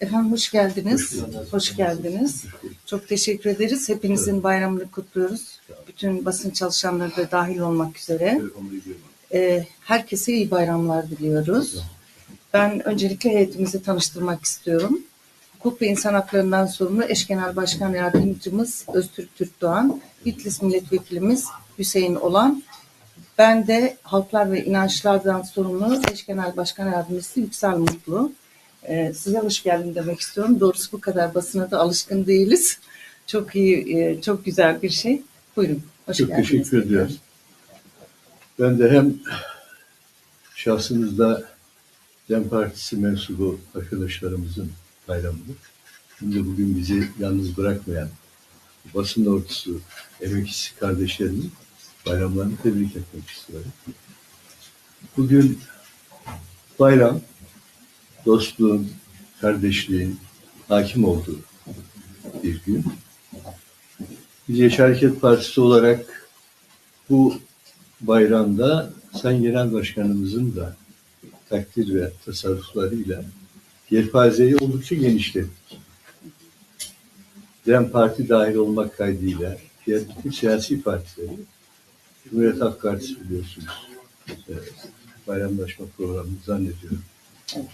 Efendim hoş geldiniz. Hoş geldiniz. Çok teşekkür ederiz. Hepinizin bayramını kutluyoruz. Bütün basın çalışanları da dahil olmak üzere. Ee, herkese iyi bayramlar diliyoruz. Ben öncelikle heyetimizi tanıştırmak istiyorum. Hukuk ve İnsan Haklarından sorumlu Eş Genel Başkan Yardımcımız Öztürk Türkdoğan, Bitlis Milletvekilimiz Hüseyin Olan, ben de Halklar ve İnançlardan sorumlu Eş Genel Başkan Yardımcısı Yüksel Mutlu. Ee, size hoş geldin demek istiyorum. Doğrusu bu kadar basına da alışkın değiliz. Çok iyi, e, çok güzel bir şey. Buyurun, hoş Çok geldiniz. teşekkür ediyorum. Ben de hem şahsımızda DEM Partisi mensubu arkadaşlarımızın bayramını hem de bugün bizi yalnız bırakmayan basın ordusu emekçisi kardeşlerimin bayramlarını tebrik etmek istiyorum. Bugün bayram dostluğun, kardeşliğin hakim olduğu bir gün. Yaşar Hareket Partisi olarak bu bayramda Sayın Genel Başkanımızın da takdir ve tasarruflarıyla yelpazeyi oldukça genişlettik. DEM Parti dahil olmak kaydıyla diğer bütün siyasi partileri Cumhuriyet Halk Partisi biliyorsunuz bayramlaşma programını zannediyorum.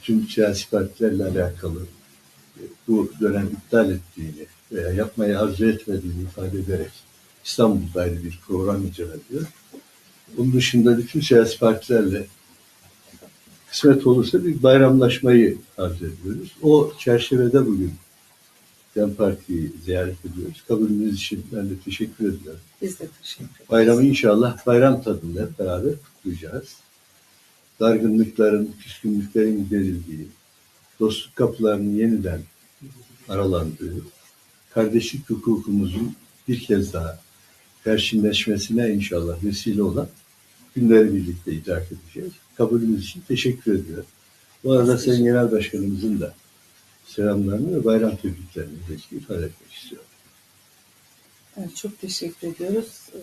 Tüm siyasi partilerle alakalı e, bu dönem iptal ettiğini veya yapmaya arzu etmediğini ifade ederek İstanbul'da ayrı bir program icra ediyor. Bunun dışında bütün siyasi partilerle kısmet olursa bir bayramlaşmayı arzu ediyoruz. O çerçevede bugün DEM Parti'yi ziyaret ediyoruz. Kabulünüz için ben de teşekkür ediyorum. Biz de teşekkür ederiz. Bayramı inşallah bayram tadında hep beraber kutlayacağız. Dargınlıkların, küskünlüklerin giderildiği, dostluk kapılarının yeniden aralandığı, kardeşlik hukukumuzun bir kez daha perşinleşmesine inşallah vesile olan günleri birlikte idrak edeceğiz. Kabulünüz için teşekkür ediyorum. Bu arada Sayın Genel Başkanımızın da selamlarını ve bayram tebriklerini de ifade etmek istiyorum. Evet, çok teşekkür ediyoruz. Ee,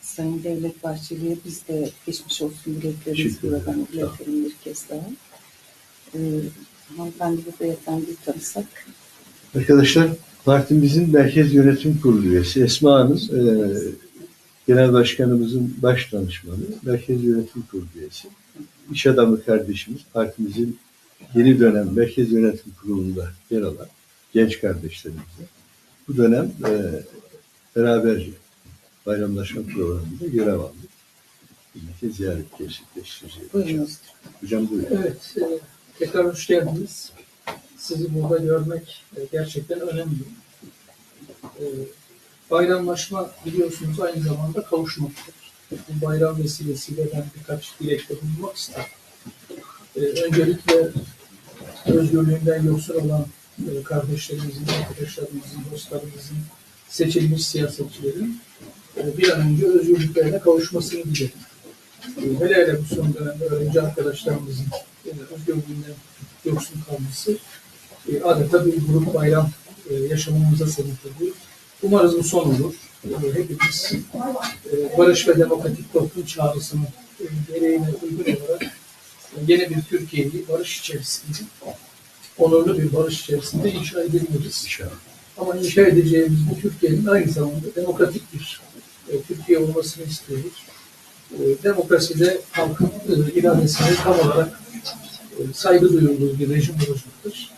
Sayın Devlet Bahçeli'ye biz de geçmiş olsun dileklerimizi buradan iletelim bir kez daha. Ee, hanımefendi ve beyefendi tanısak. Arkadaşlar partimizin Merkez Yönetim Kurulu üyesi Esma Hanım e, Genel Başkanımızın baş danışmanı, Merkez Yönetim Kurulu üyesi. İş adamı kardeşimiz, partimizin yeni dönem Merkez Yönetim Kurulu'nda yer alan genç kardeşlerimizle bu dönem e, beraberce bayramlaşma programında görev aldık. Birlikte ziyaret gerçekleştireceğiz. Buyurunuz. Hocam buyurun. Evet, e, tekrar hoş geldiniz. Sizi burada görmek e, gerçekten önemli. E, bayramlaşma biliyorsunuz aynı zamanda kavuşmaktır. Bu bayram vesilesiyle ben birkaç dilekte bulunmak isterim. E, öncelikle özgürlüğünden yoksun olan e, kardeşlerimizin, arkadaşlarımızın, dostlarımızın, seçilmiş siyasetçilerin e, bir an önce özgürlüklerine kavuşmasını dilerim. E, hele hele bu son dönemde öğrenci arkadaşlarımızın özgürlüğünden yoksun kalması adeta bir grup bayram yaşamamıza sebep oluyor. Umarız bu son olur. Hepimiz barış ve demokratik toplum çağrısını gereğine uygun olarak yeni bir Türkiye'yi barış içerisinde, onurlu bir barış içerisinde inşa edebiliriz. İnşallah. Ama inşa edeceğimiz bu Türkiye'nin aynı zamanda demokratik bir e, Türkiye olmasını istiyoruz. E, demokraside halkın e, iradesine tam olarak e, saygı duyulduğu bir rejim olacaktır.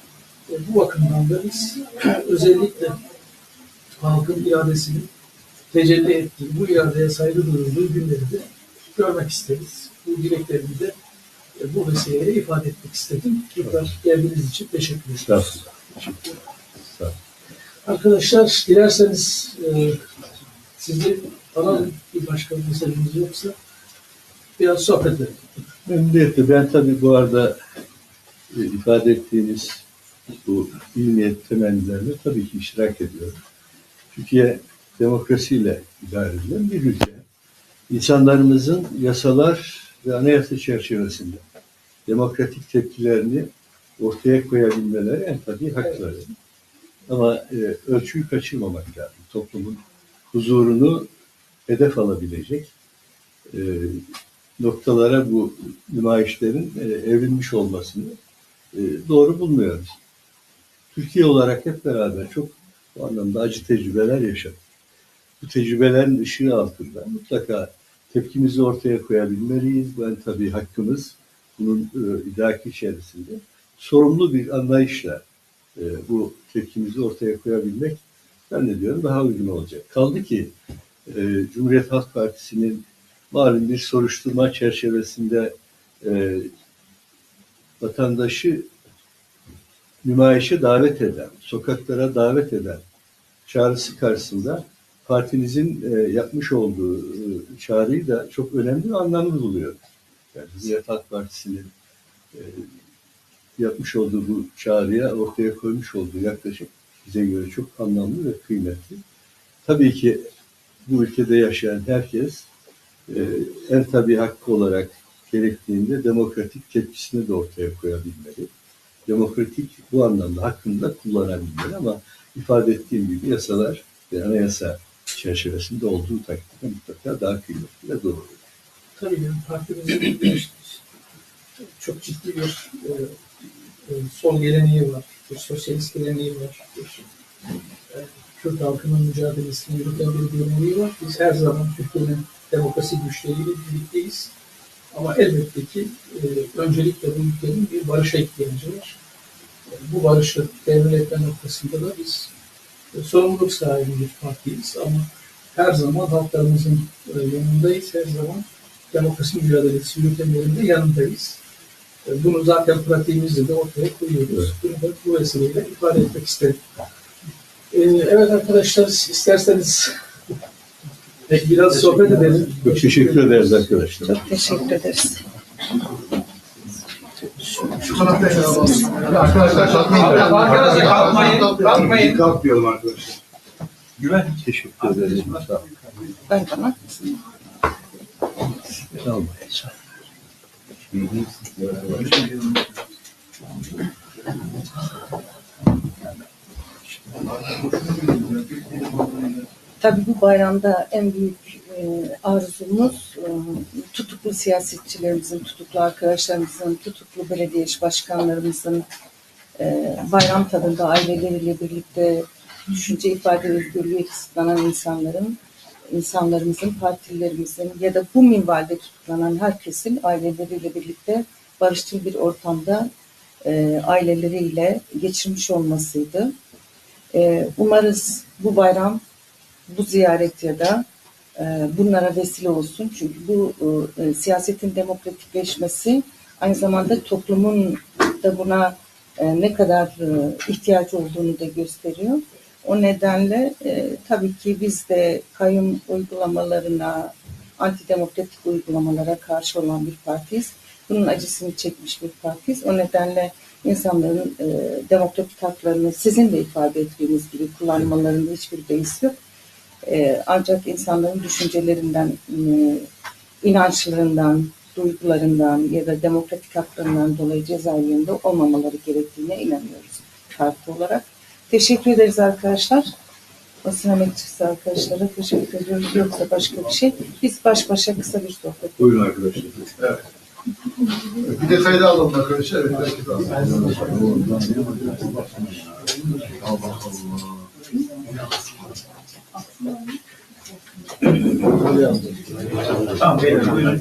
E, bu bakımdan da biz özellikle halkın iradesinin tecelli ettiği, bu iradeye saygı duyulduğu günleri de görmek isteriz. Bu dileklerimi de bu vesileyle ifade etmek istedim. Tekrar geldiğiniz için teşekkür ederim. Sağ olun. Arkadaşlar dilerseniz e, sizi alalım. Bir başka bir meselemiz yoksa biraz sohbet edelim. Memnuniyetle. Ben tabii bu arada e, ifade ettiğiniz bu iyi niyet temellerine tabii ki iştirak ediyorum. Türkiye demokrasiyle idare edilen bir ülke. İnsanlarımızın yasalar ve anayasa çerçevesinde demokratik tepkilerini ortaya koyabilmeleri en tabii hakları. Ama e, ölçüyü kaçırmamak lazım. Toplumun huzurunu hedef alabilecek e, noktalara bu nümayişlerin e, evrilmiş olmasını e, doğru bulmuyoruz. Türkiye olarak hep beraber çok bu anlamda acı tecrübeler yaşadık. Bu tecrübelerin ışığı altında mutlaka tepkimizi ortaya koyabilmeliyiz. Ben tabii hakkımız bunun e, idraki içerisinde sorumlu bir anlayışla e, bu tepkimizi ortaya koyabilmek zannediyorum daha uygun olacak. Kaldı ki e, Cumhuriyet Halk Partisi'nin malum bir soruşturma çerçevesinde e, vatandaşı nümayişe davet eden, sokaklara davet eden çağrısı karşısında partinizin e, yapmış olduğu çağrıyı da çok önemli ve anlamlı buluyor. Yani Cumhuriyet Halk Partisi'nin e, yapmış olduğu bu çağrıya ortaya koymuş olduğu yaklaşık bize göre çok anlamlı ve kıymetli. Tabii ki bu ülkede yaşayan herkes e, en tabii hakkı olarak gerektiğinde demokratik tepkisini de ortaya koyabilmeli. Demokratik bu anlamda hakkını da kullanabilmeli ama ifade ettiğim gibi yasalar ve anayasa çerçevesinde olduğu takdirde mutlaka daha kıymetli ve doğru. Tabii yani partimizin bir- çok ciddi bir e, e, sol geleneği var, bir sosyalist geleneği var, bir e, Kürt halkının mücadelesini yürüten bir geleneği var. Biz her zaman Türkiye'nin demokrasi güçleriyle birlikteyiz. Ama elbette ki e, öncelikle bu ülkenin bir barışa ihtiyacı var. E, bu barışı temin etme noktasında da biz sorumluluk sahibi bir partiyiz ama her zaman halklarımızın e, yanındayız, her zaman demokrasi mücadelesi yürütenlerinde yanındayız. E, Bunu zaten pratiğimizde de ortaya koyuyoruz. Bunu da bu vesileyle ifade etmek isterim. E, Evet arkadaşlar isterseniz biraz sohbet edelim. Çok teşekkür ederiz arkadaşlar. Çok teşekkür ederiz. Arkadaşlar kalkmayın. Arkadaşlar kalkmayın, kalkmayın. Kalk diyorum arkadaşlar. Teşekkür ederiz. Sağ olun. Ben tamam. Olun. Tabii bu bayramda en büyük arzumuz e, tutuklu siyasetçilerimizin, tutuklu arkadaşlarımızın, tutuklu belediye başkanlarımızın e, bayram tadında aileleriyle birlikte düşünce ifade özgürlüğü kısıtlanan insanların, insanlarımızın, partilerimizin ya da bu minvalde tutuklanan herkesin aileleriyle birlikte barışçıl bir ortamda e, aileleriyle geçirmiş olmasıydı. E, umarız bu bayram bu ziyaret ya da e, bunlara vesile olsun. Çünkü bu e, siyasetin demokratikleşmesi aynı zamanda toplumun da buna e, ne kadar e, ihtiyaç olduğunu da gösteriyor. O nedenle e, tabii ki biz de kayyum uygulamalarına, antidemokratik uygulamalara karşı olan bir partiyiz. Bunun acısını çekmiş bir partiyiz. O nedenle insanların e, demokratik haklarını sizin de ifade ettiğiniz gibi kullanmalarında hiçbir beis yok. E, ancak insanların düşüncelerinden, e, inançlarından, duygularından ya da demokratik haklarından dolayı cezaevinde olmamaları gerektiğine inanıyoruz parti olarak. Teşekkür ederiz arkadaşlar. Basın emekçisi arkadaşlara teşekkür ediyoruz. Yoksa başka bir şey. Biz baş başa kısa bir sohbet Buyurun arkadaşlar. Evet. Bir de kayda alalım arkadaşlar. Evet, belki de alalım. Tamam beyler buyurun.